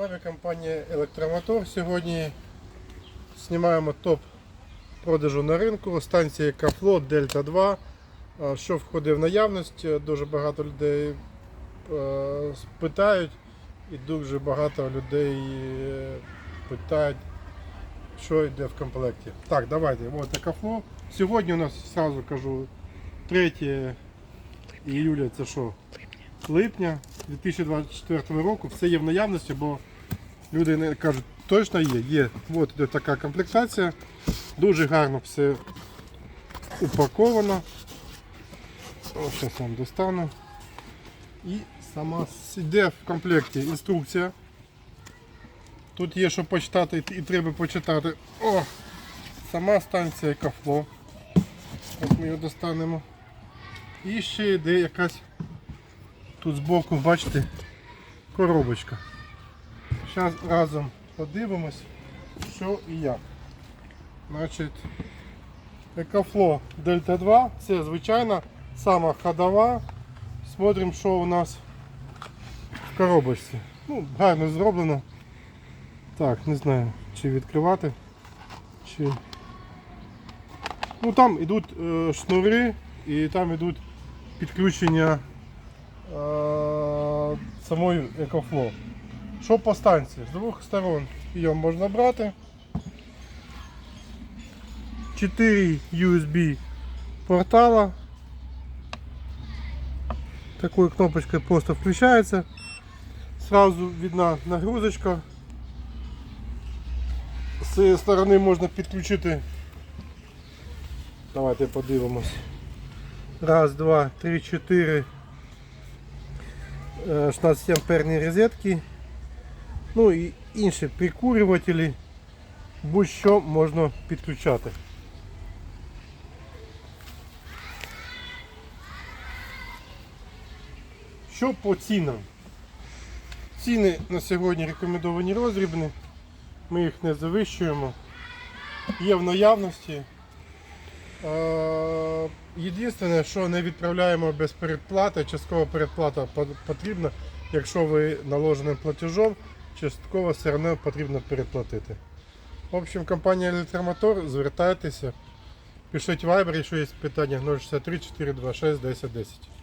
вами компанія Електромотор. Сьогодні знімаємо топ продажу на ринку. Станція Кафло Дельта 2. А, Що входить в наявність? Дуже багато людей питають і дуже багато людей е, питають, що йде в комплекті. Так, давайте. От Кафло. Сьогодні у нас, сразу кажу, 3 іюля це що? липня 2024 року все є в наявності, бо люди кажуть, точно є, є. От іде така комплектація. Дуже гарно все упаковано. Зараз вам достану. І сама йде в комплекті інструкція. Тут є що почитати і треба почитати. О! Сама станція кафло. Ось ми його достанемо. І ще йде якась Тут збоку, бачите, коробочка. Зараз разом подивимось, що і як. Значить, Екофло Дельта 2, це звичайна сама ходова. Смотримо, що у нас в коробочці. Ну, гарно зроблено. Так, не знаю, чи відкривати, чи. Ну там йдуть е, шнури і там йдуть підключення е, самої EcoFlow. Що по станції? З двох сторон її можна брати. 4 USB портала. Такою кнопочкой просто включається. Сразу видна нагрузочка. З цієї сторони можна підключити. Давайте подивимось. Раз, два, три, чотири. е, 16 амперні розетки. Ну і інші прикурювателі. Будь-що можна підключати. Що по цінам? Ціни на сьогодні рекомендовані розрібні. Ми їх не завищуємо. Є в наявності. Е, Єдине, що не відправляємо без передплати, часткова передплата потрібна, якщо ви наложеним платежом, частково все одно потрібно переплатити. В общем, компанія Електромотор, звертайтеся, пишіть вайбер, якщо є питання 063 426 1010.